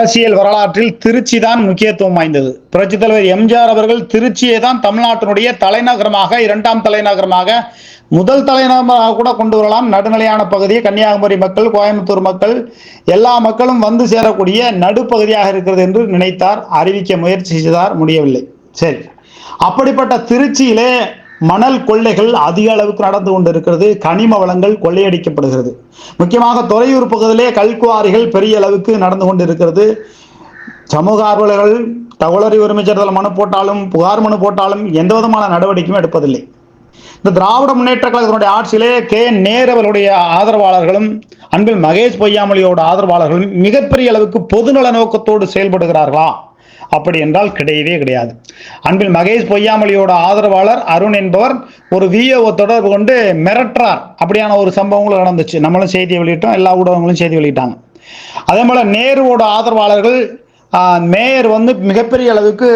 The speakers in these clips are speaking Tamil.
அரசியல் வரலாற்றில் திருச்சி தான் முக்கியத்துவம் வாய்ந்தது. புரட்சி தலைவர் எம்ஜிஆர் அவர்கள் திருச்சியை தான் தமிழ்நாட்டினுடைய தலைநகரமாக இரண்டாம் தலைநகரமாக முதல் தலைநகரமாக கூட கொண்டு வரலாம். நடுநிலையான பகுதியை கன்னியாகுமரி மக்கள் கோயம்புத்தூர் மக்கள் எல்லா மக்களும் வந்து சேரக்கூடிய நடுப்பகுதியாக இருக்கிறது என்று நினைத்தார். அறிவிக்க முயற்சி செய்தார் முடியவில்லை. சரி. அப்படிப்பட்ட திருச்சியிலே மணல் கொள்ளைகள் அதிக அளவுக்கு நடந்து கொண்டிருக்கிறது. கனிம வளங்கள் கொள்ளையடிக்கப்படுகிறது. முக்கியமாக துறையூர் பகுதியிலே கல்குவாரிகள் பெரிய அளவுக்கு நடந்து கொண்டிருக்கிறது. சமூக ஆர்வலர்கள் தகவலறி உரிமை சட்டத்தில் மனு போட்டாலும் புகார் மனு போட்டாலும் எந்த விதமான நடவடிக்கையும் எடுப்பதில்லை. இந்த திராவிட முன்னேற்ற கழகத்தினுடைய ஆட்சியிலே கே. நேர் அவருடைய ஆதரவாளர்களும் அன்பில் மகேஷ் பொய்யாமொழியோட ஆதரவாளர்களும் மிகப்பெரிய அளவுக்கு பொதுநல நோக்கத்தோடு செயல்படுகிறார்களா? அப்படி என்றால் கிடையவே கிடையாது. அன்பில் மகேஷ் பொய்யாமொழியோட ஆதரவாளர் அருண் என்பவர் ஒரு விஓ தொடர்பு கொண்டு மிரட்டுறார். அப்படியான ஒரு சம்பவங்களும் நடந்துச்சு. நம்மளும் செய்தி வெளியிட்டோம். எல்லா ஊடகங்களும் செய்தி வெளியிட்டாங்க. அதே போல் நேருவோட ஆதரவாளர்கள் மேயர் வந்து மிகப்பெரிய அளவுக்கு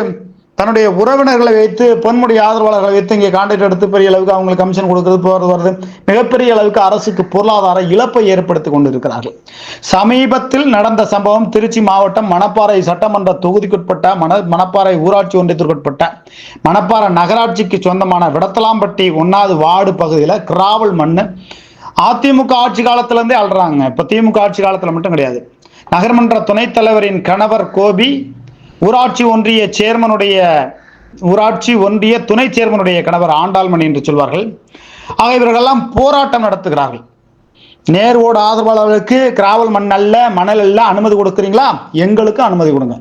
தன்னுடைய உறவினர்களை வைத்து பொன்முடி ஆதரவாளர்களை வைத்து இங்கே கான்ட்ராக்ட் எடுத்து பெரிய அளவுக்கு அவங்களுக்கு கமிஷன் கொடுக்கறது போகிறது வருது. மிகப்பெரிய அளவுக்கு அரசுக்கு பொருளாதார இழப்பை ஏற்படுத்தி கொண்டிருக்கிறார்கள். சமீபத்தில் நடந்த சம்பவம் திருச்சி மாவட்டம் மணப்பாறை சட்டமன்ற தொகுதிக்குட்பட்ட மண மணப்பாறை ஊராட்சி ஒன்றியத்திற்குட்பட்ட மணப்பாறை நகராட்சிக்கு சொந்தமான விடத்தலாம்பட்டி ஒன்னாவது வார்டு பகுதியில் கிராவல் மண் அதிமுக ஆட்சி காலத்திலேருந்தே அல்றாங்க. இப்போ திமுக ஆட்சி காலத்தில் மட்டும் கிடையாது. நகர்மன்ற துணைத் தலைவரின் கணவர் கோபி ஊராட்சி ஒன்றிய சேர்மனுடைய ஊராட்சி ஒன்றிய துணை சேர்மனுடைய கணவர் ஆண்டாள்மணி என்று சொல்வார்கள். ஆக இவர்களெல்லாம் போராட்டம் நடத்துகிறார்கள். நேருவோட ஆதரவாளர்களுக்கு கிராவல் மண் அல்ல மணல் அல்ல அனுமதி கொடுக்குறீங்களா? எங்களுக்கு அனுமதி கொடுங்க.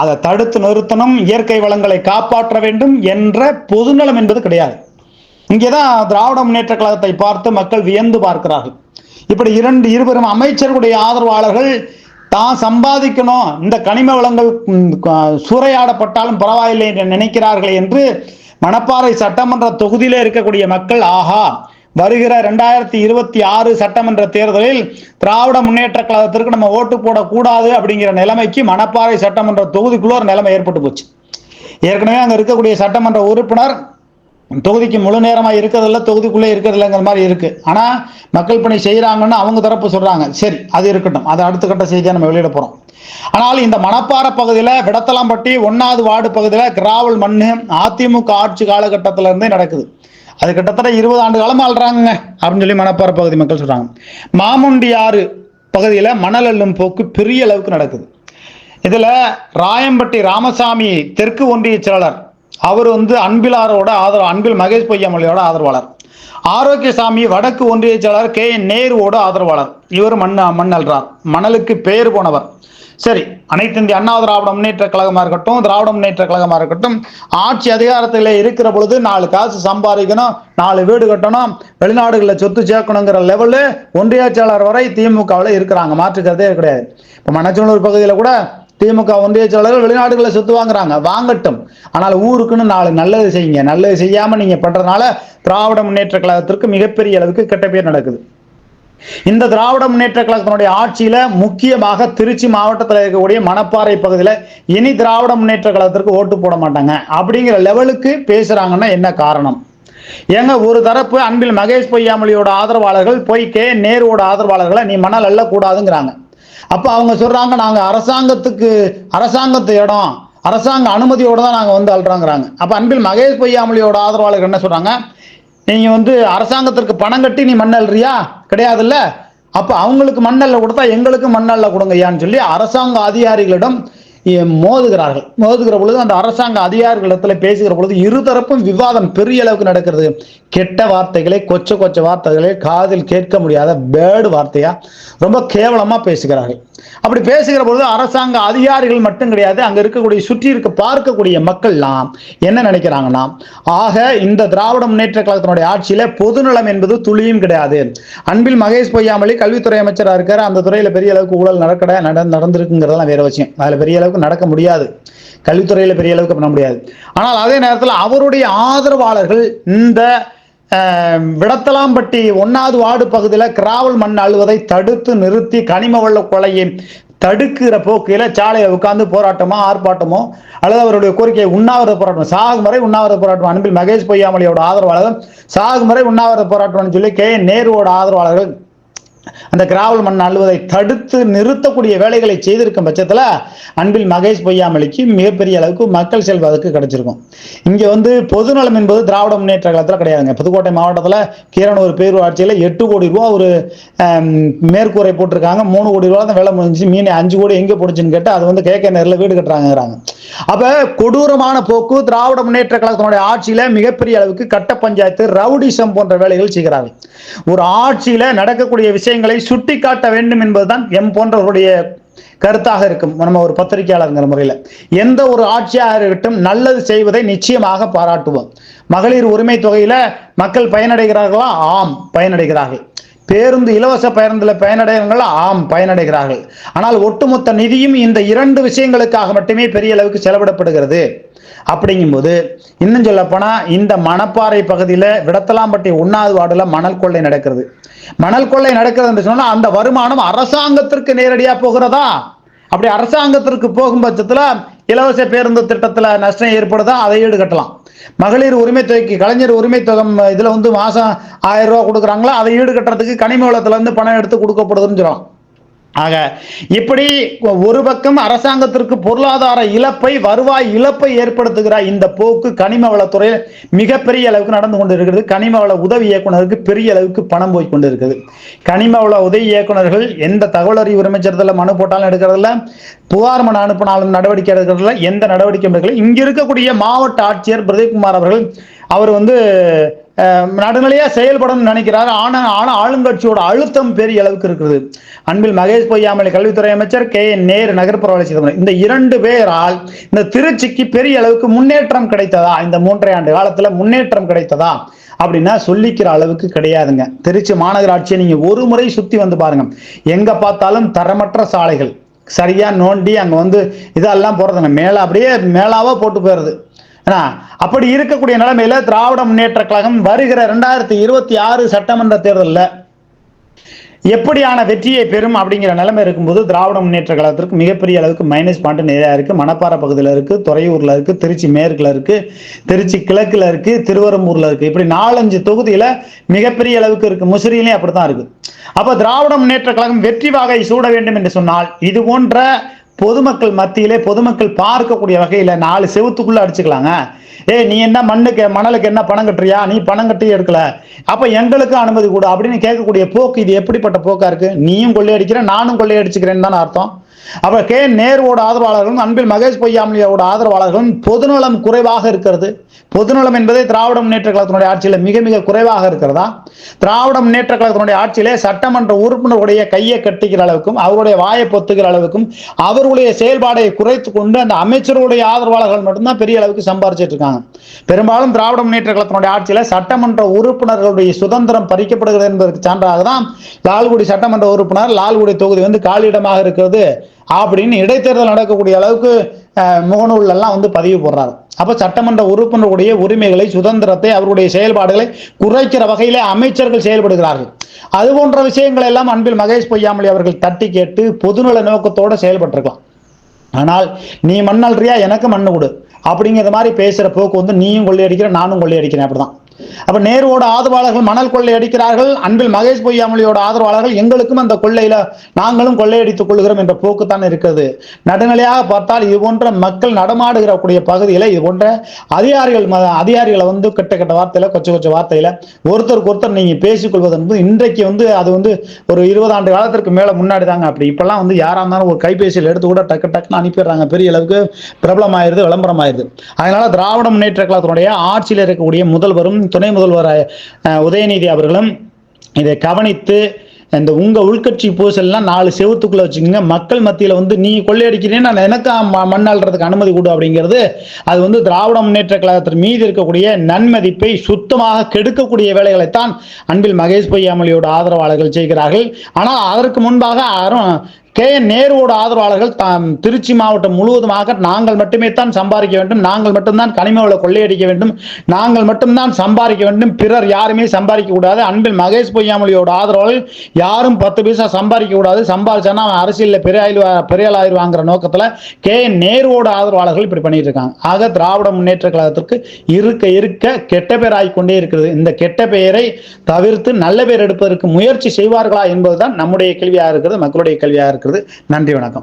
அதை தடுத்து நிறுத்தணும் இயற்கை வளங்களை காப்பாற்ற வேண்டும் என்ற பொதுநலம் என்பது கிடையாது. இங்கேதான் திராவிட முன்னேற்ற கழகத்தை பார்த்து மக்கள் வியந்து பார்க்கிறார்கள். இப்படி இரண்டு இருவரும் அமைச்சர்களுடைய ஆதரவாளர்கள் தான் சம்பாதிக்கணும். இந்த கனிம வளங்கள் சூறையாடப்பட்டாலும் பரவாயில்லை என்று நினைக்கிறார்கள் என்று மணப்பாறை சட்டமன்ற தொகுதியிலே இருக்கக்கூடிய மக்கள் ஆஹா வருகிற ரெண்டாயிரத்தி இருபத்தி ஆறு சட்டமன்ற தேர்தலில் திராவிட முன்னேற்ற கழகத்திற்கு நம்ம ஓட்டு போடக்கூடாது அப்படிங்கிற நிலைமைக்கு மணப்பாறை சட்டமன்ற தொகுதிக்குள்ள ஒரு நிலைமை ஏற்பட்டு போச்சு. ஏற்கனவே அங்கே இருக்கக்கூடிய சட்டமன்ற உறுப்பினர் தொகுதிக்கு முழு நேரமாக இருக்கிறதில்ல தொகுதிக்குள்ளே இருக்கிறதில்லங்கிற மாதிரி இருக்குது ஆனால் மக்கள் பணி செய்கிறாங்கன்னு அவங்க தரப்பு சொல்கிறாங்க சரி அது இருக்கட்டும். அது அடுத்த கட்ட செய்தியாக நம்ம வெளியிட போகிறோம் ஆனால் இந்த மணப்பாறை பகுதியில் விடத்தலாம்பட்டி ஒன்னாவது வார்டு பகுதியில் கிராவல் மண் அதிமுக ஆட்சி காலகட்டத்திலேருந்தே நடக்குது. அது கிட்டத்தட்ட இருபது ஆண்டு காலம் ஆள்றாங்க அப்படின்னு சொல்லி மணப்பாறை பகுதி மக்கள் சொல்கிறாங்க மாமுண்டி ஆறு பகுதியில் மணல் அள்ளும் போக்கு பெரிய அளவுக்கு நடக்குது. இதில் ராயம்பட்டி ராமசாமி தெற்கு ஒன்றிய செயலாளர் அவர் வந்து அன்பிலாரோட ஆதரவு அன்பில் மகேஷ் பொய்யாமொழியோட ஆதரவாளர். ஆரோக்கியசாமி வடக்கு ஒன்றிய செயலாளர் கே. என். நேருவோட ஆதரவாளர். இவர் மண் மண்ணல்றார். மணலுக்கு பெயர் போனவர். சரி அனைத்து இந்திய அண்ணா திராவிட முன்னேற்ற கழகமாக இருக்கட்டும் திராவிட முன்னேற்ற கழகமாக இருக்கட்டும் ஆட்சி அதிகாரத்தில் இருக்கிற பொழுது நாலு காசு சம்பாதிக்கணும் நாலு வீடு கட்டணும் வெளிநாடுகளில் சொத்து சேர்க்கணுங்கிற லெவலு ஒன்றிய செயலாளர் வரை திமுகவில் இருக்கிறாங்க. மாற்றுக்கிறதே கிடையாது. இப்போ மணச்சநல்லூர் பகுதியில் கூட திமுக ஒன்றிய செயலாளர்கள் வெளிநாடுகளில் சொத்து வாங்குறாங்க. வாங்கட்டும். ஆனால் ஊருக்குன்னு நாலு நல்லது செய்யுங்க. நல்லது செய்யாம நீங்க பண்றதுனால திராவிட முன்னேற்ற கழகத்திற்கு மிகப்பெரிய அளவுக்கு கெட்ட பேர் நடக்குது. இந்த திராவிட முன்னேற்ற கழகத்தினுடைய ஆட்சியில முக்கியமாக திருச்சி மாவட்டத்தில் இருக்கக்கூடிய மணப்பாறை பகுதியில் இனி திராவிட முன்னேற்ற கழகத்திற்கு ஓட்டு போட மாட்டாங்க. அப்படிங்கிற லெவலுக்கு பேசுறாங்கன்னா என்ன காரணம்? ஏங்க ஒரு தரப்பு அன்பில் மகேஷ் பொய்யாமொழியோட ஆதரவாளர்கள் போய் கே. நேருவோட ஆதரவாளர்களை நீ மணல் அல்ல கூடாதுங்கிறாங்க அப்ப அவங்க சொல்றாங்க நாங்க அரசாங்கத்துக்கு அரசாங்கத்து இடம் அரசாங்க அனுமதியோடு தான் நாங்க வந்து அழுறாங்கிறாங்க அப்ப அன்பில் மகேஷ் பொய்யாமொழியோட ஆதரவாளர்கள் என்ன சொல்றாங்க? நீங்க வந்து அரசாங்கத்திற்கு பணம் கட்டி நீ மண் அல்றியா கிடையாதுல்ல? அப்ப அவங்களுக்கு மண்ணல்ல கொடுத்தா எங்களுக்கு மண்ணல்ல கொடுங்க ஐயான்னு சொல்லி அரசாங்க அதிகாரிகளிடம் மோதுகிறார்கள். மோதுகிற பொழுது அந்த அரசாங்க அதிகாரிகளிடத்துல பேசுகிற பொழுது இருதரப்பும் விவாதம் பெரிய அளவுக்கு நடக்கிறது. கெட்ட வார்த்தைகளை கொச்ச கொச்ச வார்த்தைகளை காதில் கேட்க முடியாத பேடு வார்த்தையா? ரொம்ப கேவலமா பேசுகிறார்கள். அப்படி பேசுகிற பொழுது அரசாங்க அதிகாரிகள் மட்டும் கிடையாது அங்க இருக்கக்கூடிய சுற்றி இருக்க பார்க்கக்கூடிய மக்கள்லாம் என்ன நினைக்கிறாங்கன்னா ஆக இந்த திராவிட முன்னேற்ற கழகத்தினுடைய ஆட்சியில பொதுநலம் என்பது துளியும் கிடையாது. அன்பில் மகேஷ் பொய்யாமலி கல்வித்துறை அமைச்சராக இருக்காரு. அந்த துறையில பெரிய அளவுக்கு ஊழல் நடக்கட நட நடந்திருக்குங்கிறதெல்லாம் வேற விஷயம். அதுல பெரிய அளவுக்கு நடக்க முடியாது. கல்வித்துறையில் பெரிய அளவுக்கு பண்ண முடியாது. ஆனால் அதே நேரத்தில் அவருடைய ஆதரவாளர்கள் இந்த விடத்தலாம்பட்டி ஒன்னாவது வார்டு பகுதியில் கிராவல் மண் அழுவதை தடுத்து நிறுத்தி கனிம வள்ள கொலையை தடுக்கிற போக்கில சாலையை உட்கார்ந்து போராட்டமோ ஆர்ப்பாட்டமோ அல்லது அவருடைய கோரிக்கையை உண்ணாவிரத போராட்டம் சாகும் வரை உண்ணாவிரத போராட்டம் அன்பில் மகேஷ் பொய்யாமலியோட ஆதரவாளர்கள் சாகும் வரை உண்ணாவிரத போராட்டம்னு சொல்லி கே நேருவோட ஆதரவாளர்கள் அந்த கிராவல் மண் அள்ளுவதை தடுத்து நிறுத்தக்கூடிய வேலைகளை செய்திருக்கும் பட்சத்தில் அன்பில் மகேஷ் பொய்யாமலிக்கு மிகப்பெரிய அளவுக்கு மக்கள் செல்வாக்கு கிடைச்சிருக்கும். இங்கே வந்து பொதுநலம் என்பது திராவிட முன்னேற்ற காலத்தில் கிடையாதுங்க. புதுக்கோட்டை மாவட்டத்தில் கீரனூர் பேரூராட்சியில் எட்டு கோடி ரூபா ஒரு மேற்கூரை போட்டிருக்காங்க. மூணு கோடி ரூபா தான் வேலை முடிஞ்சு மீன் அஞ்சு கோடி எங்கே போடுச்சுன்னு கேட்டால் அது வந்து கேட்க நேரில் வீடு கட்டுறாங்கிறாங்க அப்ப கொடூரமான போக்கு திராவிட முன்னேற்ற கழகத்தினுடைய ஆட்சியில மிகப்பெரிய அளவுக்கு கட்ட பஞ்சாயத்து ரவுடிசம் போன்ற வேலைகள் செய்கிறார்கள். ஒரு ஆட்சியில நடக்கக்கூடிய விஷயங்களை சுட்டி காட்ட வேண்டும் என்பதுதான் எம் போன்றவருடைய கருத்தாக இருக்கும். நம்ம ஒரு பத்திரிகையாளருங்கிற முறையில். எந்த ஒரு ஆட்சியாக இருக்கட்டும் நல்லது செய்வதை நிச்சயமாக பாராட்டுவோம். மகளிர் உரிமை தொகையில மக்கள் பயனடைகிறார்களா? ஆம் பயனடைகிறார்கள். பேருந்து இலவச பேருந்தில் பயனடைகிறார்கள் ஆம் பயனடைகிறார்கள். ஆனால் ஒட்டுமொத்த நிதியும் இந்த இரண்டு விஷயங்களுக்காக மட்டுமே பெரிய அளவுக்கு செலவிடப்படுகிறது. அப்படிங்கும்போது இன்னும் சொல்லப்போனால் இந்த மணப்பாறை பகுதியில் விடத்தலாம்பட்டி உண்ணாவது வார்டுல மணல் கொள்ளை நடக்கிறது. மணல் கொள்ளை நடக்கிறது என்று சொன்னால் அந்த வருமானம் அரசாங்கத்திற்கு நேரடியாக போகிறதா? அப்படி அரசாங்கத்திற்கு போகும் பட்சத்தில் இலவச பேருந்து திட்டத்தில் நஷ்டம் ஏற்படுதா? அதை ஈடுகட்டலாம். மகளிர் உரிமை தொகைக்கு கலைஞர் உரிமை தொகம் இதுல வந்து மாசம் ஆயிரம் ரூபா கொடுக்குறாங்களா? அதை ஈடுகட்டுறதுக்கு கனிம வளத்துல இருந்து பணம் எடுத்து கொடுக்கப்படுதுன்னு சொல்கிறோம் ஆக இப்படி ஒரு பக்கம் அரசாங்கத்திற்கு பொருளாதார இழப்பை வருவாய் இழப்பை ஏற்படுத்துகிற இந்த போக்கு கனிம வளத்துறையில் மிகப்பெரிய அளவுக்கு நடந்து கொண்டு இருக்கிறது கனிம வள உதவி இயக்குனருக்கு பெரிய அளவுக்கு பணம் போய் கொண்டிருக்கிறது. இருக்குது கனிம வள உதவி இயக்குனர்கள் எந்த தகவல் அறிவு உரிமை மனு போட்டாலும் எடுக்கிறதில்ல புகார் மனு அனுப்பினாலும் நடவடிக்கை எடுக்கிறதில்ல எந்த நடவடிக்கையும் எடுக்கல. இங்க இருக்கக்கூடிய மாவட்ட ஆட்சியர் பிரதீப் அவர்கள் அவர் வந்து நடுநிலையா செயல்படணும்னு நினைக்கிறார். ஆனால் ஆனால் ஆளுங்கட்சியோட அழுத்தம் பெரிய அளவுக்கு இருக்குது. அன்பில் மகேஷ் பொய்யாமலை கல்வித்துறை அமைச்சர் கே என் நேரு நகர்ப்புற வளர்ச்சி இந்த இரண்டு பேரால் இந்த திருச்சிக்கு பெரிய அளவுக்கு முன்னேற்றம் கிடைத்ததா? இந்த மூன்றரை ஆண்டு காலத்துல முன்னேற்றம் கிடைத்ததா? அப்படின்னா சொல்லிக்கிற அளவுக்கு கிடையாதுங்க. திருச்சி மாநகராட்சியை நீங்க ஒரு முறை சுத்தி வந்து பாருங்க. எங்க பார்த்தாலும் தரமற்ற சாலைகள். சரியா நோண்டி அங்க வந்து இதெல்லாம் போறதுங்க. மேல அப்படியே மேலாவா போட்டு போயிருது அப்படி இருக்கக்கூடிய நிலைமையில திராவிட முன்னேற்ற கழகம் வருகிற ரெண்டாயிரத்தி இருபத்தி ஆறு சட்டமன்ற தேர்தலில் எப்படியான வெற்றியை பெறும் அப்படிங்கிற நிலைமை இருக்கும்போது திராவிட முன்னேற்ற கழகத்திற்கு மிகப்பெரிய அளவுக்கு மைனஸ் பாயிண்ட் நிறையா இருக்கு. மணப்பாறை பகுதியில் இருக்கு துறையூர்ல இருக்கு திருச்சி மேற்குல இருக்கு திருச்சி கிழக்குல இருக்கு திருவரம்பூர்ல இருக்கு. இப்படி நாலஞ்சு தொகுதியில மிகப்பெரிய அளவுக்கு இருக்கு. முசிறியிலையும் அப்படித்தான் இருக்கு. அப்ப திராவிட முன்னேற்ற கழகம் வெற்றி வாகை சூட வேண்டும் என்று சொன்னால் இது போன்ற பொதுமக்கள் மத்தியிலே பொதுமக்கள் பார்க்கக்கூடிய வகையில நாலு செவத்துக்குள்ள அடிச்சுக்கலாங்க. ஏய் நீ என்ன மண்ணுக்கு மணலுக்கு என்ன பணம் கட்டுறியா? நீ பணம் கட்டி எடுக்கல. அப்ப எங்களுக்கு அனுமதி கூட அப்படின்னு கேட்கக்கூடிய போக்கு இது எப்படிப்பட்ட போக்கா இருக்கு? நீயும் கொள்ளையடிக்கிற நானும் கொள்ளையடிச்சுக்கிறேன்னு தானே அர்த்தம். அப்ப கே நேருவோட ஆதரவாளர்களும் அன்பில் மகேஷ் பொய்யாமலியோட ஆதரவாளர்களும் பொதுநலம் குறைவாக இருக்கிறது. பொதுநலம் என்பதே திராவிட முன்னேற்ற கழகத்தினுடைய ஆட்சியில மிக மிக குறைவாக இருக்கிறதா? திராவிட முன்னேற்ற கழகத்தினுடைய ஆட்சியிலே சட்டமன்ற உறுப்பினருடைய கையை கட்டிக்கிற அளவுக்கும் அவருடைய வாயை பொத்துகிற அளவுக்கும் அவருடைய செயல்பாடை குறைத்து கொண்டு அந்த அமைச்சருடைய ஆதரவாளர்கள் மட்டும்தான் பெரிய அளவுக்கு சம்பாரிச்சிட்டு இருக்காங்க. பெரும்பாலும் திராவிட முன்னேற்ற கழகத்தினுடைய ஆட்சியில சட்டமன்ற உறுப்பினர்களுடைய சுதந்திரம் பறிக்கப்படுகிறது என்பதற்கு சான்றாக தான் லால்குடி சட்டமன்ற உறுப்பினர் லால்குடி தொகுதி வந்து காலியிடமாக இருக்கிறது. அப்படின்னு இடைத்தேர்தல் நடக்கக்கூடிய அளவுக்கு முகநூல்லாம் எல்லாம் வந்து பதிவு போடுறாரு. அப்ப சட்டமன்ற உறுப்பினருடைய உரிமைகளை சுதந்திரத்தை அவருடைய செயல்பாடுகளை குறைக்கிற வகையிலே அமைச்சர்கள் செயல்படுகிறார்கள். அது போன்ற விஷயங்கள் எல்லாம் அன்பில் மகேஷ் பொய்யாமொழி அவர்கள் தட்டி கேட்டு பொதுநல நோக்கத்தோட செயல்பட்டிருக்கலாம். ஆனால் நீ மண்ணல்றியா? எனக்கு மண்ணு கொடு. அப்படிங்கிற மாதிரி பேசுற போக்கு வந்து நீயும் கொள்ளையடிக்கிற நானும் கொள்ளையடிக்கிறேன் அப்படிதான். அப்ப நேருவோட ஆதரவாளர்கள் மணல் கொள்ளை அடிக்கிறார்கள். அன்பில் மகேஷ் பொய்யாமொழியோட ஆதரவாளர்கள் எங்களுக்கும் அந்த கொள்ளையில நாங்களும் கொள்ளையடித்துக் கொள்கிறோம் என்ற போக்குத்தான் இருக்கிறது நடுநிலையாக பார்த்தால் இது போன்ற மக்கள் நடமாடுகிற கூடிய பகுதியில இது போன்ற அதிகாரிகள் அதிகாரிகளை வந்து கெட்ட கெட்ட வார்த்தையில கொச்ச கொச்ச வார்த்தையில ஒருத்தருக்கு ஒருத்தர் நீங்க பேசிக்கொள்வது என்பது இன்றைக்கு வந்து அது வந்து ஒரு இருபது ஆண்டு காலத்திற்கு மேல முன்னாடி தாங்க அப்படி. இப்பெல்லாம் வந்து யாரா இருந்தாலும் ஒரு கைபேசியில் எடுத்து கூட டக்கு டக்குன்னு அனுப்பிடுறாங்க. பெரிய அளவுக்கு பிரபலமாயிருது விளம்பரம் ஆயிருது அதனால திராவிட முன்னேற்ற கழகத்தினுடைய ஆட்சியில் இருக்கக்கூடிய முதல்வரும் துணை முதல்வர் உதயநிதி அவர்களும் இதை கவனித்து இந்த உங்க உள்கட்சி பூசல்லாம் நாலு செவத்துக்குள்ள வச்சுக்கோங்க. மக்கள் மத்தியில வந்து நீ கொள்ளையடிக்கிறேன்னு நான் எனக்கு ம- அனுமதி கொடு அப்படிங்கிறது அது வந்து திராவிட முன்னேற்ற கழகத்தின் மீது இருக்கக்கூடிய நன்மதிப்பை சுத்தமாக கெடுக்கக்கூடிய வேலைகளைத்தான் அன்பில் மகேஷ் பொய்யாமொழியோட ஆதரவாளர்கள் செய்கிறார்கள். ஆனால் அதற்கு முன்பாக அருண் கே என் நேருவோட ஆதரவாளர்கள் தாம் திருச்சி மாவட்டம் முழுவதுமாக நாங்கள் மட்டுமே தான் சம்பாதிக்க வேண்டும் நாங்கள் மட்டும்தான் கனிம வள கொள்ளையடிக்க வேண்டும் நாங்கள் மட்டும்தான் சம்பாதிக்க வேண்டும் பிறர் யாருமே சம்பாதிக்க கூடாது. அன்பில் மகேஷ் பொய்யாமொழியோட ஆதரவாளர்கள் யாரும் பத்து பைசா சம்பாதிக்க கூடாது. சம்பாதிச்சானா அவன் அரசியலில் பெரிய பெரிய ஆயிடுவாங்கிற நோக்கத்தில் கே என் நேருவோட ஆதரவாளர்கள் இப்படி பண்ணிட்டு இருக்காங்க ஆக திராவிட முன்னேற்ற கழகத்திற்கு இருக்க இருக்க கெட்ட பேர் ஆகிக்கொண்டே இருக்கிறது. இந்த கெட்ட பெயரை தவிர்த்து நல்ல பேர் எடுப்பதற்கு முயற்சி செய்வார்களா என்பதுதான் நம்முடைய கேள்வியாக இருக்கிறது மக்களுடைய கேள்வியாக இருக்கிறது. நன்றி வணக்கம்.